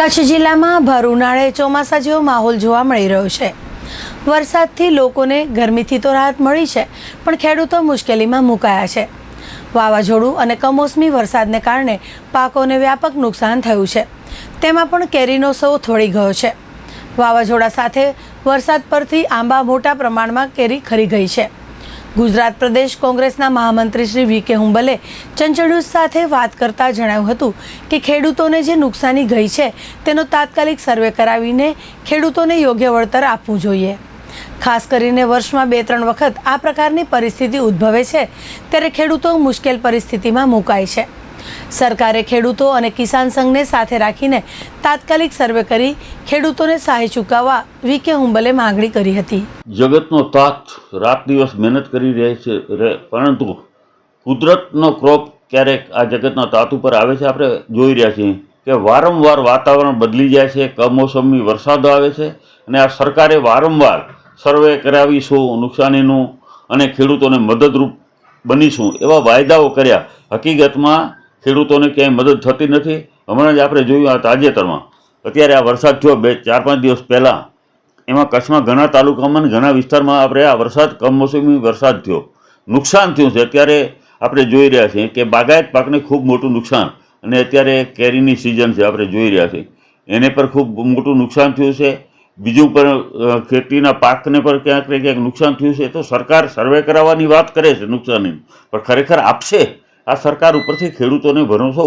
કચ્છ જિલ્લામાં ભર ઉનાળે ચોમાસા જેવો માહોલ જોવા મળી રહ્યો છે. વરસાદથી લોકોને ગરમીથી તો રાહત મળી છે, પણ ખેડૂતો મુશ્કેલીમાં મુકાયા છે. વાવાઝોડું અને કમોસમી વરસાદને કારણે પાકોને વ્યાપક નુકસાન થયું છે. તેમાં પણ કેરીનો સૌ થોડી ગયો છે. વાવાઝોડા સાથે વરસાદ પરથી આંબા મોટા પ્રમાણમાં કેરી ખરી ગઈ છે. ગુજરાત પ્રદેશ કોંગ્રેસના મહામંત્રી શ્રી વી કે હુંબલે ચંચળુસ સાથે વાત કરતા જણાવ્યું હતું કે ખેડૂતોને જે નુકસાની ગઈ છે, તેનો તાત્કાલિક સર્વે કરાવીને ખેડૂતોને યોગ્ય વળતર આપવું જોઈએ. ખાસ કરીને વર્ષમાં બે ત્રણ વખત આ પ્રકારની પરિસ્થિતિ ઉદ્ભવે છે, ત્યારે ખેડૂતો મુશ્કેલ પરિસ્થિતિમાં મુકાય છે. સરકારે ખેડૂતો અને કિસાન સંઘને સાથે રાખીને તાત્કાલિક સર્વે કરી ખેડૂતોને સહાય ચૂકવવા વીકે હુંબલે માંગણી કરી હતી. જગતનો તાત રાત દિવસ મહેનત કરી રહે છે પરંતુ કુદરતનો ક્રોપ ક્યારેક આ જગતના તાત ઉપર આવે છે, આપણે જોઈ રહ્યા છીએ કે વારંવાર વાતાવરણ બદલી જાય છે, કમોસમી વરસાદો આવે છે અને આ સરકારે વારંવાર સર્વે કરાવીશું, નુકસાનીનું અને ખેડૂતોને મદદરૂપ બનીશું એવા વાયદાઓ કર્યા. હકીકતમાં ખેડૂતોને ક્યાંય મદદ થતી નથી. હમણાં જ આપણે જોયું આ તાજેતરમાં. અત્યારે આ વરસાદ થયો બે, ચાર, પાંચ દિવસ પહેલાં. એમાં કચ્છમાં ઘણા તાલુકામાં ઘણા વિસ્તારમાં આપણે આ વરસાદ, કમોસમી વરસાદ થયો. નુકસાન થયું છે. અત્યારે આપણે જોઈ રહ્યા છીએ કે બાગાયત પાકને ખૂબ મોટું નુકસાન અને અત્યારે કેરીની સિઝન છે આપણે જોઈ રહ્યા છીએ. એને પર ખૂબ મોટું નુકસાન થયું છે. બીજું પણ ખેતીના પાકને પર ક્યાંક ને ક્યાંક નુકસાન થયું છે. તો સરકાર સર્વે કરાવવાની વાત કરે છે નુકસાનની. પણ ખરેખર આપશે? આ સરકાર ઉપરથી ખેડૂતોને ભરોસો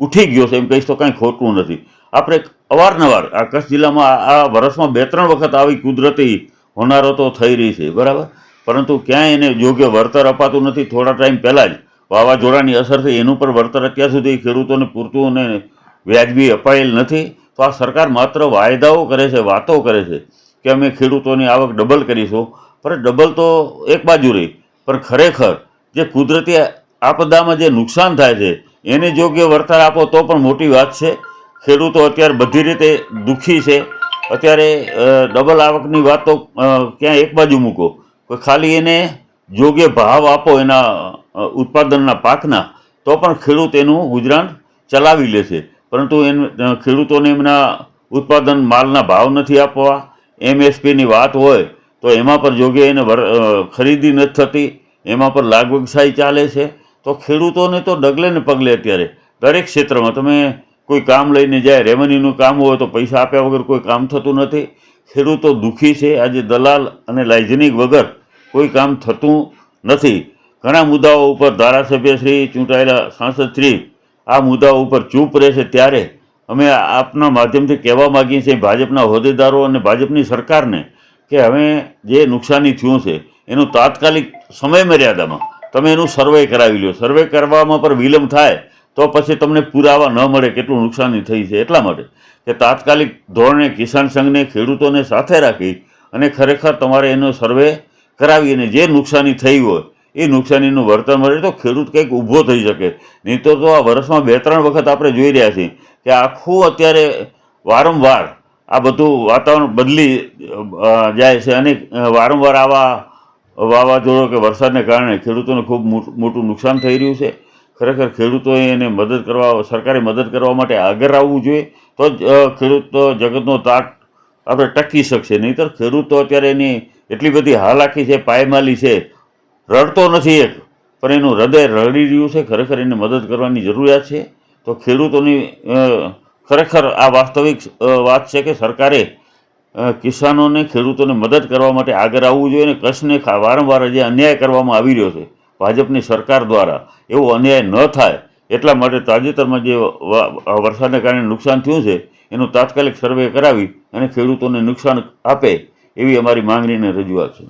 ઉઠી ગયો છે, એમ કહીશ તો કાંઈ ખોટું નથી. આપણે અવારનવાર આ કચ્છ જિલ્લામાં આ વર્ષમાં બે ત્રણ વખત આવી કુદરતી હોનારો તો થઈ રહી છે, બરાબર? પરંતુ ક્યાંય એને યોગ્ય વળતર અપાતું નથી. થોડા ટાઈમ પહેલાં જ વાવાઝોડાની અસર થઈ એનું પણ વળતર અત્યાર સુધી ખેડૂતોને પૂરતું અને વ્યાજબી અપાયેલ નથી. તો આ સરકાર માત્ર વાયદાઓ કરે છે, વાતો કરે છે કે અમે ખેડૂતોની આવક ડબલ કરીશું. પણ ડબલ તો એક બાજુ રહી. પણ ખરેખર જે કુદરતી આપદામાં જે નુકસાન થાય છે, એને યોગ્ય વળતર આપો તો પણ મોટી વાત છે. ખેડૂતો અત્યારે બધી રીતે દુઃખી છે. અત્યારે ડબલ આવકની વાત તો ક્યાં એક બાજુ મૂકો. કોઈ ખાલી એને યોગ્ય ભાવ આપો એના ઉત્પાદનના પાકના, તો પણ ખેડૂત એનું ગુજરાન ચલાવી લે છે પરંતુ એમ ખેડૂતોને એમના ઉત્પાદન માલના ભાવ નથી આપવા, એમએસપીની વાત હોય, તો એમાં પણ યોગ્ય એને ખરીદી નથી થતી, એમાં પર લાગવગસાઈ ચાલે છે. તો ખેડૂતોને તો ડગલે ને પગલે અત્યારે. દરેક ક્ષેત્રમાં તમે કોઈ કામ લઈને જાય, રેવન્યુનું કામ હોય તો પૈસા આપ્યા વગર કોઈ કામ થતું નથી. ખેડૂતો દુઃખી છે. આજે દલાલ અને લાઇજનિક વગર કોઈ કામ થતું નથી. ઘણા મુદ્દાઓ ઉપર ધારાસભ્યશ્રી ચૂંટાયેલા સાંસદ શ્રી આ મુદ્દાઓ ઉપર ચૂપ રહે છે ત્યારે અમે આપના માધ્યમથી કહેવા માગીએ છીએ ભાજપના હોદ્દેદારો અને ભાજપની સરકારને કે હવે જે નુકસાની થયું છે, એનું તાત્કાલિક સમય મર્યાદામાં તમે એનું સર્વે કરાવી લો સર્વે કરવામાં પણ વિલંબ થાય તો પછી તમને પુરાવા ન મળે કેટલું નુકસાની થઈ છે એટલા માટે કે તાત્કાલિક ધોરણે કિસાન સંઘને ખેડૂતોને સાથે રાખી અને ખરેખર તમારે એનો સર્વે કરાવી અને જે નુકસાની થઈ હોય, એ નુકસાનીનું વળતર મળે તો ખેડૂત કંઈક ઊભો થઈ શકે. નહીં તો આ વર્ષમાં બે ત્રણ વખત આપણે જોઈ રહ્યા છીએ કે આખું અત્યારે વારંવાર આ બધું વાતાવરણ બદલી જાય છે અને વારંવાર આવા વાવાઝોડો કે વરસાદને કારણે ખેડૂતોને ખૂબ મોટ- નુકસાન થઈ રહ્યું છે. ખરેખર ખેડૂતોએ એને મદદ કરવા, સરકારે મદદ કરવા માટે આગળ આવવું જોઈએ, તો જ ખેડૂત જગતનો તાટ આપણે ટકી શકશે. નહીંતર ખેડૂત અત્યારે એની એટલી બધી હાલાકી છે, પાયમાલી છે, રડતો નથી એક, પણ એનું હૃદય રડી રહ્યું છે, ખરેખર એને મદદ કરવાની જરૂરિયાત છે. તો ખેડૂતોની ખરેખર આ વાસ્તવિક વાત છે કે સરકારે કિસાનોને, ખેડૂતોને મદદ કરવા માટે આગળ આવવું જોઈએ અને કચ્છને વારંવાર જે અન્યાય કરવામાં આવી રહ્યો છે, ભાજપની સરકાર દ્વારા, એવો અન્યાય ન થાય એટલા માટે તાજેતરમાં જે વરસાદને કારણે નુકસાન થયું છે, એનું તાત્કાલિક સર્વે કરાવી અને ખેડૂતોને નુકસાન આપે એવી અમારી માંગણીને રજૂઆત છે.